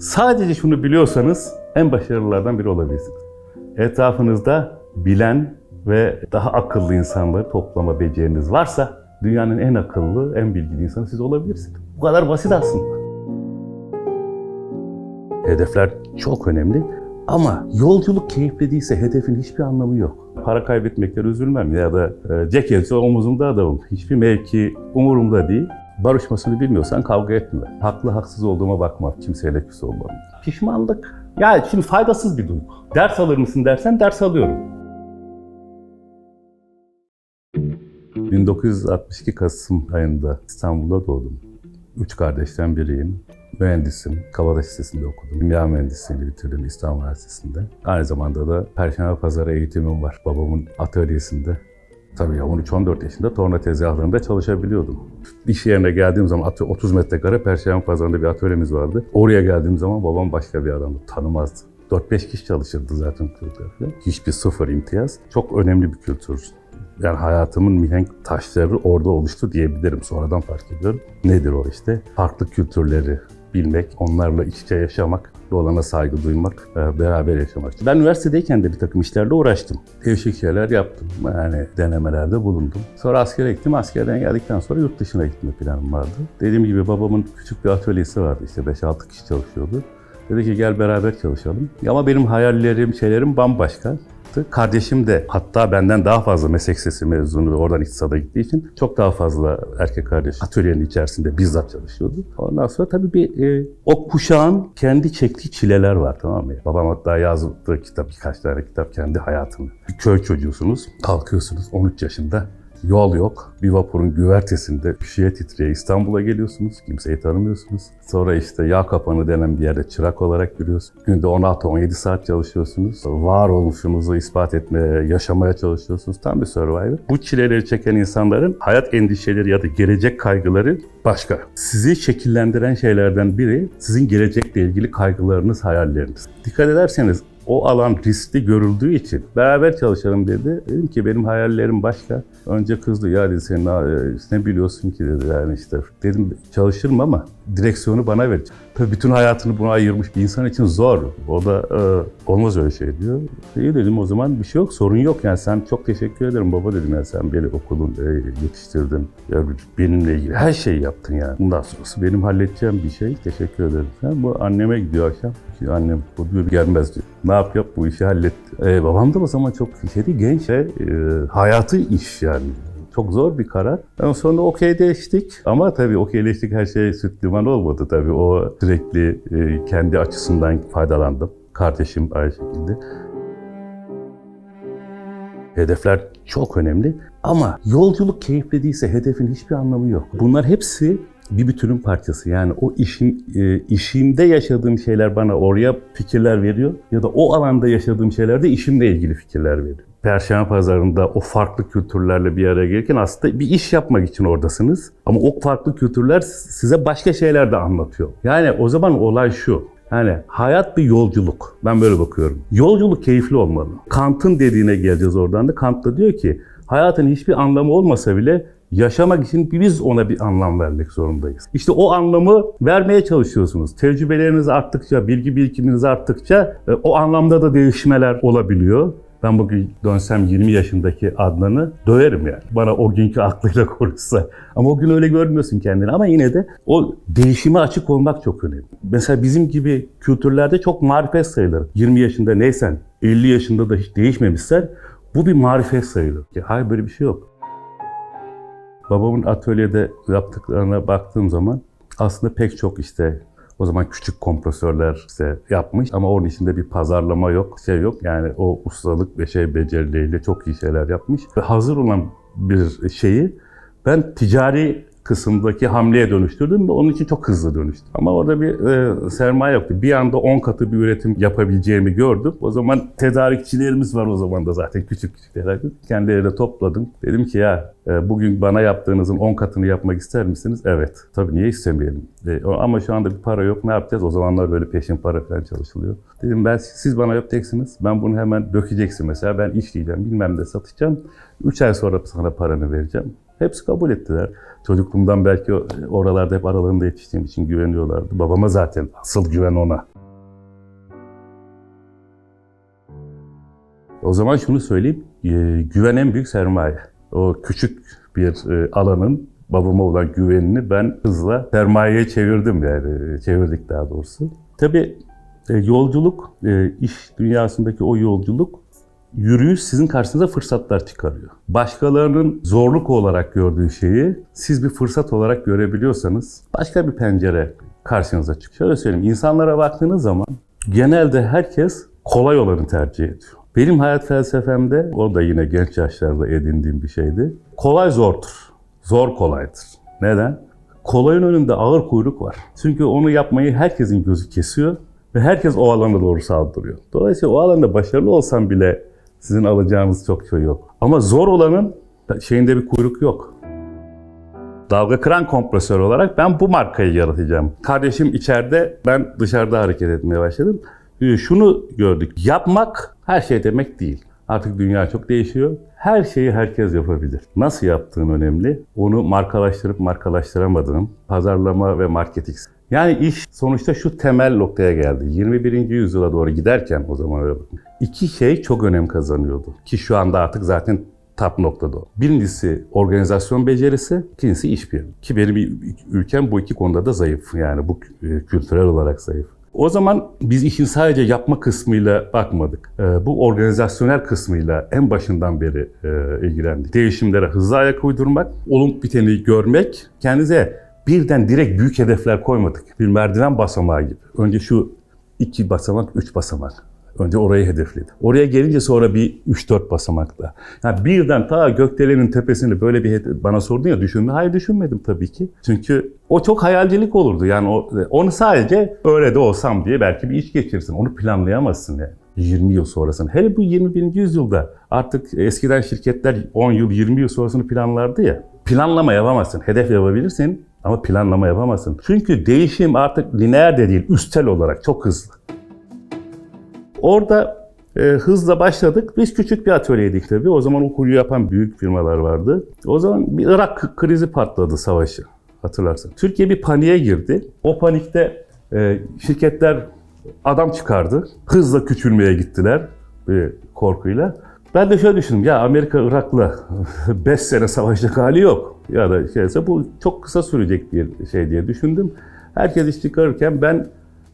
Sadece şunu biliyorsanız en başarılılardan biri olabilirsiniz. Etrafınızda bilen ve daha akıllı insanları toplama beceriniz varsa dünyanın en akıllı, en bilgili insanı siz olabilirsiniz. Bu kadar basit aslında. Hedefler çok önemli ama yolculuk keyifli değilse hedefin hiçbir anlamı yok. Para kaybetmekten üzülmem ya da e, ceketi omuzumda adamım. Hiçbir mevki umurumda değil. Barışmasını bilmiyorsan kavga etme. Haklı haksız olduğuma bakma. Kimseyle küs olmam. Pişmanlık. Ya şimdi faydasız bir duygu. Ders alır mısın dersen ders alıyorum. 1962 Kasım ayında İstanbul'da doğdum. Üç kardeşten biriyim. Mühendisim. Kavadaş Lisesi'nde okudum. Kimya mühendisliğini bitirdim İstanbul Üniversitesi'nde. Aynı zamanda da Perşembe Pazarı eğitimim var. Babamın atölyesinde. Tabii ya 13-14 yaşında torna tezgahlarında çalışabiliyordum. İş yerine geldiğim zaman atö- 30 metrekare Perşembe Pazarı'nda bir atölyemiz vardı. Oraya geldiğim zaman babam başka bir adamdı. Tanımazdı. 4-5 kişi çalışırdı zaten kültürde. Hiçbir sıfır imtiyaz. Çok önemli bir kültür. Yani hayatımın mihenk taşları orada oluştu diyebilirim. Sonradan fark ediyorum. Nedir o işte? Farklı kültürleri bilmek, onlarla iç içe yaşamak, ve olana saygı duymak, e, beraber yaşamak. Ben üniversitedeyken de bir takım işlerle uğraştım. Değişik şeyler yaptım. Yani denemelerde bulundum. Sonra askere gittim. Askerden geldikten sonra yurt dışına gitme planım vardı. Dediğim gibi babamın küçük bir atölyesi vardı. İşte 5-6 kişi çalışıyordu. Dedi ki gel beraber çalışalım. Ama benim hayallerim, şeylerim bambaşka. Kardeşim de hatta benden daha fazla meslek sesi mezunu ve oradan iktisada gittiği için çok daha fazla erkek kardeş atölyenin içerisinde bizzat çalışıyordu. Ondan sonra tabii bir e, o kuşağın kendi çektiği çileler var tamam mı? Babam hatta yazdığı kitap birkaç tane kitap kendi hayatını. Bir köy çocuğusunuz, kalkıyorsunuz 13 yaşında Yol yok. Bir vapurun güvertesinde şişeye titreye İstanbul'a geliyorsunuz. Kimseyi tanımıyorsunuz. Sonra işte yağ kapanı denen bir yerde çırak olarak yürüyorsunuz. Günde 16-17 saat çalışıyorsunuz. Var oluşunuzu ispat etmeye, yaşamaya çalışıyorsunuz. Tam bir survivor. Bu çileleri çeken insanların hayat endişeleri ya da gelecek kaygıları başka. Sizi şekillendiren şeylerden biri sizin gelecekle ilgili kaygılarınız, hayalleriniz. Dikkat ederseniz o alan riskli görüldüğü için beraber çalışalım dedi. Dedim ki benim hayallerim başka. Önce kızdı ya dedi sen ne, ne biliyorsun ki dedi yani işte. Dedim çalışırım ama direksiyonu bana ver. Tabii bütün hayatını buna ayırmış bir insan için zor. O da e, olmaz öyle şey diyor. İyi dedim o zaman bir şey yok sorun yok yani sen çok teşekkür ederim baba dedim yani sen beni okulun e, yetiştirdin. Ya benimle ilgili her şeyi yaptın yani. Bundan sonrası benim halledeceğim bir şey. Teşekkür ederim. Sen bu anneme gidiyor akşam. Ki annem bu diyor gelmez diyor. Ne yap yap bu işi hallet. E, babam da o zaman çok şeydi genç ve e, hayatı iş yani. Çok zor bir karar. Ondan sonra okeyleştik. Ama tabii okeyleştik her şey süt liman olmadı tabii. O sürekli e, kendi açısından faydalandım. Kardeşim aynı şekilde. Hedefler çok önemli ama yolculuk keyifli değilse hedefin hiçbir anlamı yok. Bunlar hepsi bir bütünün parçası. Yani o işin e, işimde yaşadığım şeyler bana oraya fikirler veriyor ya da o alanda yaşadığım şeyler de işimle ilgili fikirler veriyor. Perşembe pazarında o farklı kültürlerle bir araya gelirken aslında bir iş yapmak için oradasınız. Ama o farklı kültürler size başka şeyler de anlatıyor. Yani o zaman olay şu. Yani hayat bir yolculuk. Ben böyle bakıyorum. Yolculuk keyifli olmalı. Kant'ın dediğine geleceğiz oradan da. Kant da diyor ki hayatın hiçbir anlamı olmasa bile yaşamak için biz ona bir anlam vermek zorundayız. İşte o anlamı vermeye çalışıyorsunuz. Tecrübeleriniz arttıkça, bilgi birikiminiz arttıkça e, o anlamda da değişmeler olabiliyor. Ben bugün dönsem 20 yaşındaki Adnan'ı döverim yani. Bana o günkü aklıyla konuşsa. Ama o gün öyle görmüyorsun kendini. Ama yine de o değişime açık olmak çok önemli. Mesela bizim gibi kültürlerde çok marifet sayılır. 20 yaşında neysen, 50 yaşında da hiç değişmemişsen bu bir marifet sayılır. Hayır böyle bir şey yok. Babamın atölyede yaptıklarına baktığım zaman aslında pek çok işte o zaman küçük kompresörler işte yapmış ama onun içinde bir pazarlama yok, şey yok. Yani o ustalık ve şey becerileriyle çok iyi şeyler yapmış. Ve hazır olan bir şeyi ben ticari kısımdaki hamleye dönüştürdüm ve onun için çok hızlı dönüştüm. Ama orada bir e, sermaye yoktu. Bir anda 10 katı bir üretim yapabileceğimi gördüm. O zaman tedarikçilerimiz var o zaman da zaten küçük küçük tedarik. Kendilerine topladım. Dedim ki ya e, bugün bana yaptığınızın 10 katını yapmak ister misiniz? Evet. Tabii niye istemeyelim? E, ama şu anda bir para yok. Ne yapacağız? O zamanlar böyle peşin para falan çalışılıyor. Dedim ben siz bana yapacaksınız. Ben bunu hemen dökeceksin mesela. Ben işleyeceğim. Bilmem de satacağım. 3 ay sonra sana paranı vereceğim. Hepsi kabul ettiler. Çocukluğumdan belki oralarda hep aralarında yetiştiğim için güveniyorlardı. Babama zaten asıl güven ona. O zaman şunu söyleyeyim, e, güven en büyük sermaye. O küçük bir e, alanın babama olan güvenini ben hızla sermayeye çevirdim yani, e, çevirdik daha doğrusu. Tabii yolculuk, iş dünyasındaki o yolculuk yürüyüş sizin karşınıza fırsatlar çıkarıyor. Başkalarının zorluk olarak gördüğü şeyi siz bir fırsat olarak görebiliyorsanız başka bir pencere karşınıza çıkıyor. Şöyle söyleyeyim, insanlara baktığınız zaman genelde herkes kolay olanı tercih ediyor. Benim hayat felsefemde, o da yine genç yaşlarda edindiğim bir şeydi. Kolay zordur, zor kolaydır. Neden? Kolayın önünde ağır kuyruk var. Çünkü onu yapmayı herkesin gözü kesiyor ve herkes o alana doğru saldırıyor. Dolayısıyla o alanda başarılı olsam bile sizin alacağınız çok şey yok. Ama zor olanın şeyinde bir kuyruk yok. Dalga kıran kompresör olarak ben bu markayı yaratacağım. Kardeşim içeride, ben dışarıda hareket etmeye başladım. Ee, Şunu gördük, yapmak her şey demek değil. Artık dünya çok değişiyor. Her şeyi herkes yapabilir. Nasıl yaptığın önemli. Onu markalaştırıp markalaştıramadığın pazarlama ve marketing. Yani iş sonuçta şu temel noktaya geldi. 21. yüzyıla doğru giderken o zaman öyle bakın. İki şey çok önem kazanıyordu. Ki şu anda artık zaten top noktada o. Birincisi organizasyon becerisi, ikincisi işbirliği. Ki benim ülkem bu iki konuda da zayıf. Yani bu e, kültürel olarak zayıf. O zaman biz işin sadece yapma kısmıyla bakmadık. Ee, bu organizasyonel kısmıyla en başından beri e, ilgilendik. Değişimlere hızlı ayak uydurmak, olup biteni görmek, kendinize birden direkt büyük hedefler koymadık. Bir merdiven basamağı gibi. Önce şu iki basamak, üç basamak. Önce orayı hedefledim. Oraya gelince sonra bir 3-4 basamakla. Yani birden ta gökdelenin tepesini böyle bir bana sordun ya düşündün. Hayır düşünmedim tabii ki. Çünkü o çok hayalcilik olurdu. Yani o, onu sadece öyle de olsam diye belki bir iş geçirsin. Onu planlayamazsın yani. 20 yıl sonrasını. Hele bu 21. yüzyılda artık eskiden şirketler 10 yıl, 20 yıl sonrasını planlardı ya. Planlama yapamazsın. Hedef yapabilirsin ama planlama yapamazsın. Çünkü değişim artık lineer de değil, üstel olarak çok hızlı. Orada e, hızla başladık. Biz küçük bir atölyeydik tabii. O zaman o kuryu yapan büyük firmalar vardı. O zaman bir Irak krizi patladı savaşı. Hatırlarsın. Türkiye bir paniğe girdi. O panikte e, şirketler adam çıkardı. Hızla küçülmeye gittiler bir korkuyla. Ben de şöyle düşündüm. Ya Amerika Irak'la 5 sene savaşacak hali yok. Ya da şeyse bu çok kısa sürecek bir şey diye düşündüm. Herkes iş çıkarırken ben e,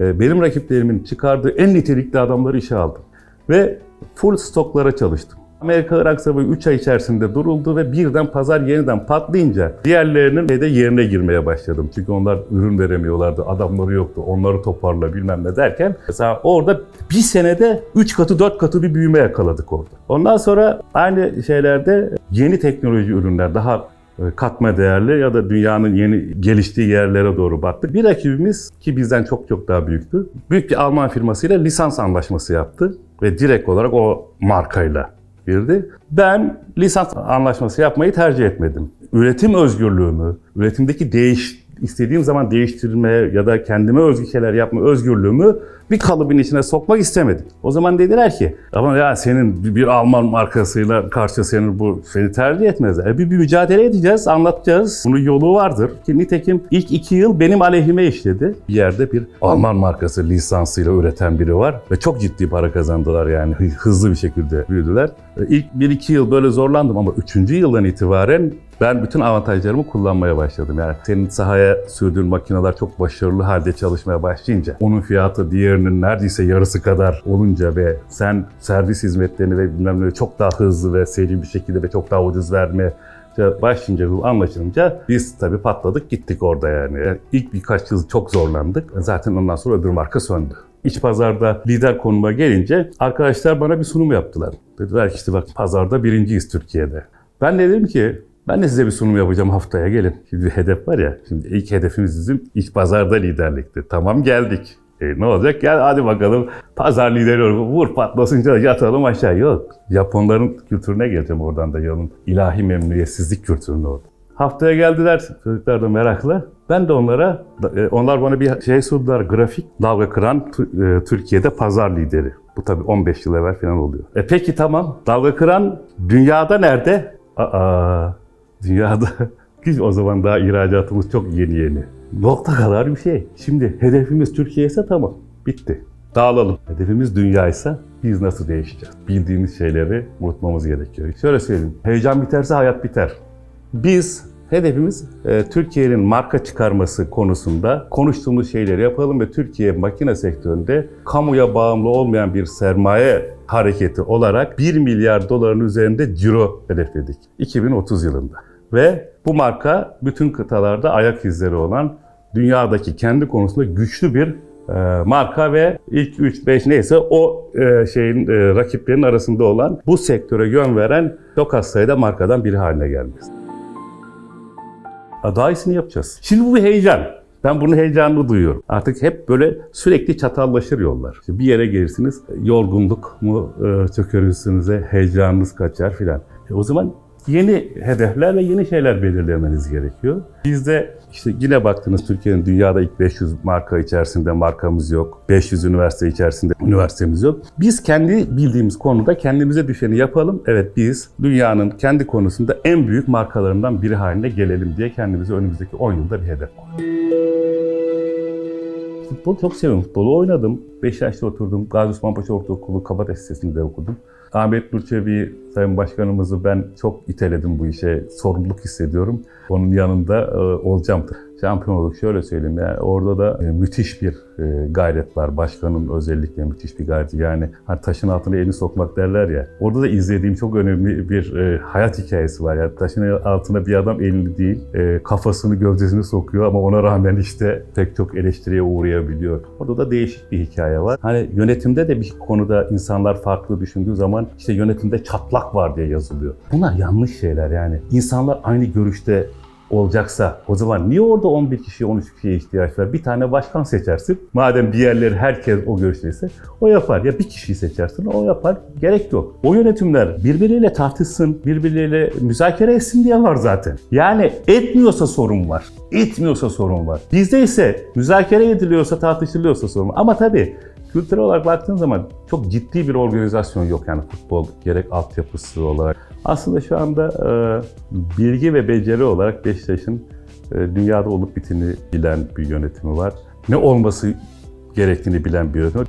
benim rakiplerimin çıkardığı en nitelikli adamları işe aldım. Ve full stoklara çalıştım. Amerika-Irak Savaşı 3 ay içerisinde duruldu ve birden pazar yeniden patlayınca diğerlerinin de yerine girmeye başladım. Çünkü onlar ürün veremiyorlardı, adamları yoktu, onları toparla bilmem ne derken. Mesela orada bir senede 3 katı 4 katı bir büyüme yakaladık orada. Ondan sonra aynı şeylerde yeni teknoloji ürünler daha katma değerli ya da dünyanın yeni geliştiği yerlere doğru baktık. Bir rakibimiz ki bizden çok çok daha büyüktü. Büyük bir Alman firmasıyla lisans anlaşması yaptı ve direkt olarak o markayla girdi. Ben lisans anlaşması yapmayı tercih etmedim. Üretim özgürlüğümü, üretimdeki değiş istediğim zaman değiştirme ya da kendime özgü şeyler yapma özgürlüğümü bir kalıbın içine sokmak istemedim. O zaman dediler ki ama ya senin bir- Alman markasıyla karşı senin bu seni tercih etmezler. E bir, bir mücadele edeceğiz, anlatacağız. Bunun yolu vardır. Ki nitekim ilk iki yıl benim aleyhime işledi. Bir yerde bir Alman markası lisansıyla üreten biri var ve çok ciddi para kazandılar yani Hı- hızlı bir şekilde büyüdüler. E, İlk bir iki yıl böyle zorlandım ama üçüncü yıldan itibaren ben bütün avantajlarımı kullanmaya başladım. Yani senin sahaya sürdüğün makineler çok başarılı halde çalışmaya başlayınca, onun fiyatı diğerinin neredeyse yarısı kadar olunca ve sen servis hizmetlerini ve bilmem ne çok daha hızlı ve seri bir şekilde ve çok daha ucuz vermeye başlayınca, bu anlaşılınca biz tabii patladık gittik orada yani. Yani İlk birkaç yıl çok zorlandık. Zaten ondan sonra öbür marka söndü. İç pazarda lider konuma gelince arkadaşlar bana bir sunum yaptılar. Dediler ki işte bak pazarda birinciyiz Türkiye'de. Ben de dedim ki ben de size bir sunum yapacağım haftaya gelin. Şimdi bir hedef var ya. Şimdi ilk hedefimiz bizim iç pazarda liderlikti. Tamam geldik. E, ne olacak? Gel hadi bakalım pazar lideri ol. Vur patlasınca yatalım aşağı. Yok. Japonların kültürüne geleceğim oradan da yolun. ilahi memnuniyetsizlik kültürüne orada. Haftaya geldiler çocuklar da merakla. Ben de onlara, e, onlar bana bir şey sundular. Grafik dalga kıran e, Türkiye'de pazar lideri. Bu tabii 15 yıl evvel falan oluyor. E peki tamam. Dalga kıran dünyada nerede? Aa, dünyada. Ki o zaman daha ihracatımız çok yeni yeni. Nokta kadar bir şey. Şimdi hedefimiz Türkiye ise tamam. Bitti. dağılalım. Hedefimiz dünyaysa biz nasıl değişeceğiz? Bildiğimiz şeyleri unutmamız gerekiyor. Şöyle söyleyeyim, heyecan biterse hayat biter. Biz hedefimiz e, Türkiye'nin marka çıkarması konusunda konuştuğumuz şeyleri yapalım ve Türkiye makine sektöründe kamuya bağımlı olmayan bir sermaye hareketi olarak 1 milyar doların üzerinde ciro hedefledik 2030 yılında. Ve bu marka bütün kıtalarda ayak izleri olan dünyadaki kendi konusunda güçlü bir e, marka ve ilk 3-5 neyse o e, şeyin e, rakiplerin arasında olan bu sektöre yön veren çok az sayıda markadan biri haline gelmesi. Ha, Daha iyisini yapacağız. Şimdi bu bir heyecan. Ben bunun heyecanını duyuyorum. Artık hep böyle sürekli çatallaşır yollar. İşte bir yere gelirsiniz, yorgunluk mu e, çöker üstünüze, heyecanınız kaçar filan. E, o zaman yeni hedefler ve yeni şeyler belirlemeniz gerekiyor. Bizde işte yine baktınız Türkiye'nin dünyada ilk 500 marka içerisinde markamız yok. 500 üniversite içerisinde üniversitemiz yok. Biz kendi bildiğimiz konuda kendimize düşeni yapalım. Evet biz dünyanın kendi konusunda en büyük markalarından biri haline gelelim diye kendimize önümüzdeki 10 yılda bir hedef koyduk. Futbol çok seviyorum. Futbolu oynadım. Beşiktaş'ta oturdum. Gazi Osman Paşa Ortaokulu Kabataş Lisesi'nde okudum. Ahmet Nurçevi Sayın Başkanımızı ben çok iteledim bu işe. Sorumluluk hissediyorum. Onun yanında e, olacağım. Şampiyon olduk. Şöyle söyleyeyim ya orada da e, müthiş bir e, gayret var. Başkanın özellikle müthiş bir gayreti. Yani hani taşın altına elini sokmak derler ya. Orada da izlediğim çok önemli bir e, hayat hikayesi var. Yani taşın altına bir adam elini değil, kafasını, gövdesini sokuyor ama ona rağmen işte pek çok eleştiriye uğrayabiliyor. Orada da değişik bir hikaye var. Hani yönetimde de bir konuda insanlar farklı düşündüğü zaman işte yönetimde çatlak var diye yazılıyor. Bunlar yanlış şeyler yani. İnsanlar aynı görüşte olacaksa o zaman niye orada 11 kişiye 13 kişiye ihtiyaç var? Bir tane başkan seçersin. Madem diğerleri herkes o görüşteyse o yapar. Ya bir kişiyi seçersin o yapar. Gerek yok. O yönetimler birbiriyle tartışsın, birbirleriyle müzakere etsin diye var zaten. Yani etmiyorsa sorun var. Etmiyorsa sorun var. Bizde ise müzakere ediliyorsa, tartışılıyorsa sorun var. Ama tabii kültürel olarak baktığın zaman çok ciddi bir organizasyon yok yani futbol gerek altyapısı olarak. Aslında şu anda e, bilgi ve beceri olarak Beşiktaş'ın e, dünyada olup biteni bilen bir yönetimi var. Ne olması gerektiğini bilen bir yönetim var.